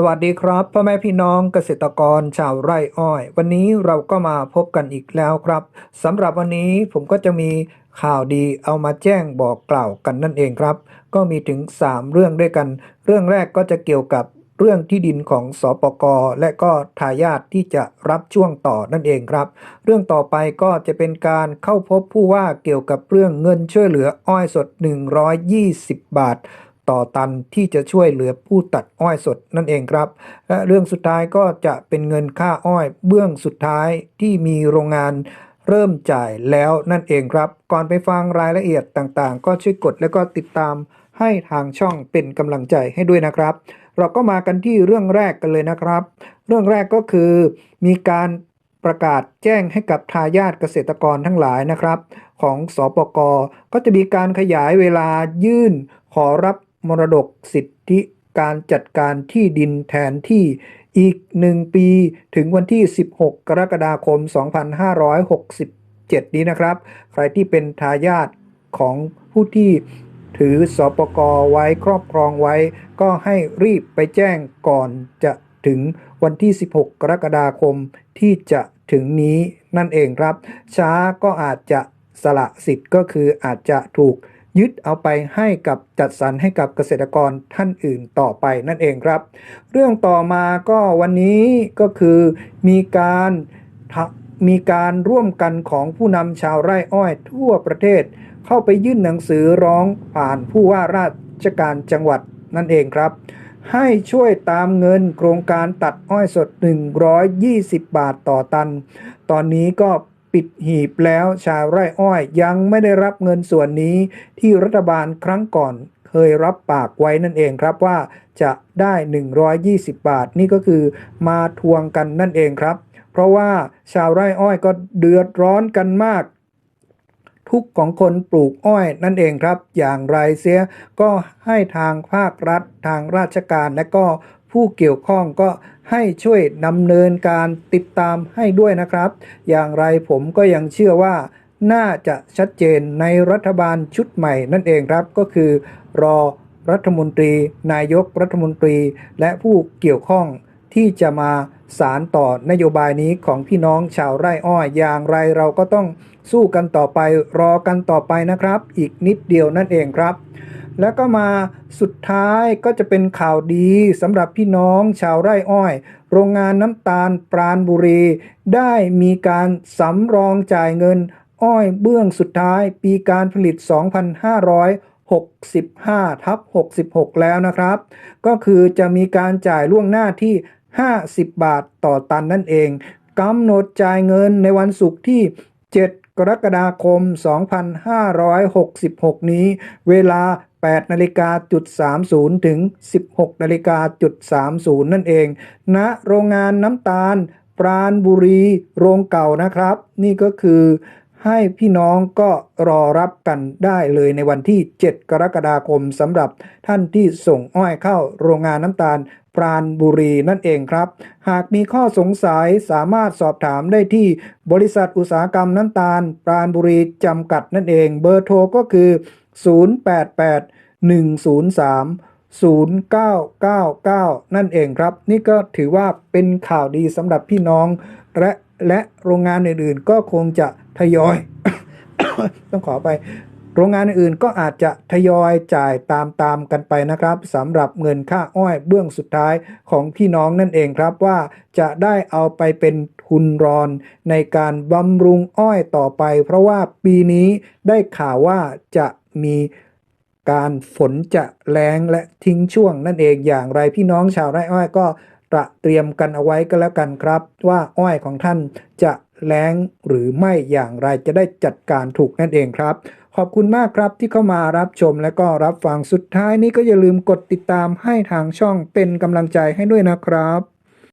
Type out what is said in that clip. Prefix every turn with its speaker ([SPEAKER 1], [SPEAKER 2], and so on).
[SPEAKER 1] สวัสดีครับพ่อแม่พี่น้องเกษตรกรชาวไร่อ้อย วันนี้เราก็มาพบกันอีกแล้วครับสำหรับวันนี้ผมก็จะมีข่าวดีเอามาแจ้งบอกกล่าวกันนั่นเองครับ ก็มีถึง 3 เรื่องด้วยกัน เรื่องแรกก็จะเกี่ยวกับเรื่องที่ดินของสปกและก็ทายาทที่จะรับช่วงต่อนั่นเองครับ เรื่องต่อไปก็จะเป็นการเข้าพบผู้ว่าเกี่ยวกับเรื่องเงินช่วยเหลืออ้อยสด 120 บาท ต่อตันที่จะช่วยเหลือผู้ตัดอ้อยสดนั่นเองครับ และเรื่องสุดท้ายก็จะเป็นเงินค่าอ้อยเบื้องสุดท้ายที่มีโรงงานเริ่มจ่ายแล้วนั่นเองครับ ก่อนไปฟังรายละเอียดต่างๆ ก็ช่วยกดและก็ติดตามให้ทางช่องเป็นกำลังใจให้ด้วยนะครับ เราก็มากันที่เรื่องแรกกันเลยนะครับ เรื่องแรกก็คือมีการประกาศแจ้งให้กับทายาทเกษตรกรทั้งหลายนะครับ ของสปกก็จะมีการขยายเวลายื่นขอรับ มรดกสิทธิการจัดการที่ดินแทนที่อีก 1 ปีถึงวันที่ 16 กรกฎาคม 2567 นี้นะครับ ใครที่เป็นทายาทของผู้ที่ถือสปกไว้ครอบครองไว้ ก็ให้รีบไปแจ้งก่อนจะถึงวันที่ 16 กรกฎาคมที่จะถึงนี้นั่นเองครับ ช้าก็อาจจะสละสิทธิ์ก็คืออาจจะถูก ยึดเอาไปให้กับจัดสรรให้กับเกษตรกรท่านอื่นต่อไปนั่นเองครับ เรื่องต่อมาก็วันนี้ก็คือมีการมีการร่วมกันของผู้นำชาวไร่อ้อยทั่วประเทศ เข้าไปยื่นหนังสือร้องผ่านผู้ว่าราชการจังหวัดนั่นเองครับ ให้ช่วยตามเงินโครงการตัดอ้อยสด 120 บาทต่อตัน ตอนนี้ก็ ปิดหีบแล้วชาวไร่อ้อยยังไม่ได้รับเงินส่วนนี้ที่รัฐบาลครั้งก่อนเคยรับปากไว้นั่นเองครับว่าจะได้ 120 บาท นี่ก็คือมาทวงกันนั่นเองครับ เพราะว่าชาวไร่อ้อยก็เดือดร้อนกันมาก ทุกข์ของคนปลูกอ้อยนั่นเองครับ อย่างไรเสียก็ให้ทางภาครัฐทางราชการและก็ ผู้เกี่ยวข้องก็ให้ช่วยดำเนินการติดตามให้ด้วยนะครับ อย่างไรผมก็ยังเชื่อว่า น่าจะชัดเจนในรัฐบาลชุดใหม่นั่นเองครับ ก็คือ รอรัฐมนตรี นายกรัฐมนตรี และผู้เกี่ยวข้องที่จะมาสารต่อนโยบายนี้ของพี่น้องชาวไร่อ้อยอย่างไรเราก็ต้องสู้กันต่อไปรอกันต่อไปนะครับ อีกนิดเดียวนั่นเองครับ แล้วก็มาสุดท้ายก็จะเป็นข่าวดีสำหรับพี่น้องชาวไร่อ้อย โรงงานน้ำตาลปราณบุรี ได้มีการสำรองจ่ายเงิน อ้อยเบื้องสุดท้ายปีการผลิต 2565ทับ66 แล้วนะครับ ก็คือจะมีการจ่ายล่วงหน้าที่ 50 บาทต่อตันนั่นเองกำหนดจ่ายเงินในวันศุกร์ที่ 7 กรกฎาคม 2566 นี้ เวลา 8นาฬิกาจุด30 ถึง 16นาฬิกาจุด30 นั่นเองณโรงงานน้ำตาล ปราณบุรีโรงเก่านะครับ นี่ก็คือให้พี่น้องก็รอรับกันได้เลยในวันที่ 7 กรกฎาคมสำหรับท่านที่ส่งอ้อยเข้าโรงงานน้ำตาล ปราณบุรีนั่นเองครับ หากมีข้อสงสัยสามารถสอบถามได้ที่บริษัทอุตสาหกรรมน้ำตาล ปราณบุรีจำกัดนั่นเอง เบอร์โทรก็คือ 088 103 0999 นั่นเองครับ นี่ก็ถือว่าเป็นข่าวดีสำหรับพี่น้อง และและโรงงานอื่นๆ ก็คงจะทยอย ต้องขอไป โรงงานอื่นก็อาจจะทยอยจ่ายตามๆกันไปนะครับสำหรับเงินค่าอ้อยเบื้องสุดท้ายของพี่น้องนั่นเองครับว่าจะได้เอาไปเป็นทุนรอนในการบำรุงอ้อยต่อไป เพราะว่าปีนี้ได้ข่าวว่าจะมีการฝนจะแรงและทิ้งช่วงนั่นเองอย่างไรพี่น้องชาวไร่อ้อยก็ตระเตรียมกันเอาไว้ก็แล้วกันครับ ว่าอ้อยของท่านจะแล้งหรือไม่อย่างไรจะได้จัดการถูกนั่นเองครับ ขอบคุณมากครับที่เข้ามารับชมและก็รับฟังสุดท้ายนี้ก็อย่าลืมกดติดตามให้ทางช่องเป็นกำลังใจให้ด้วยนะครับ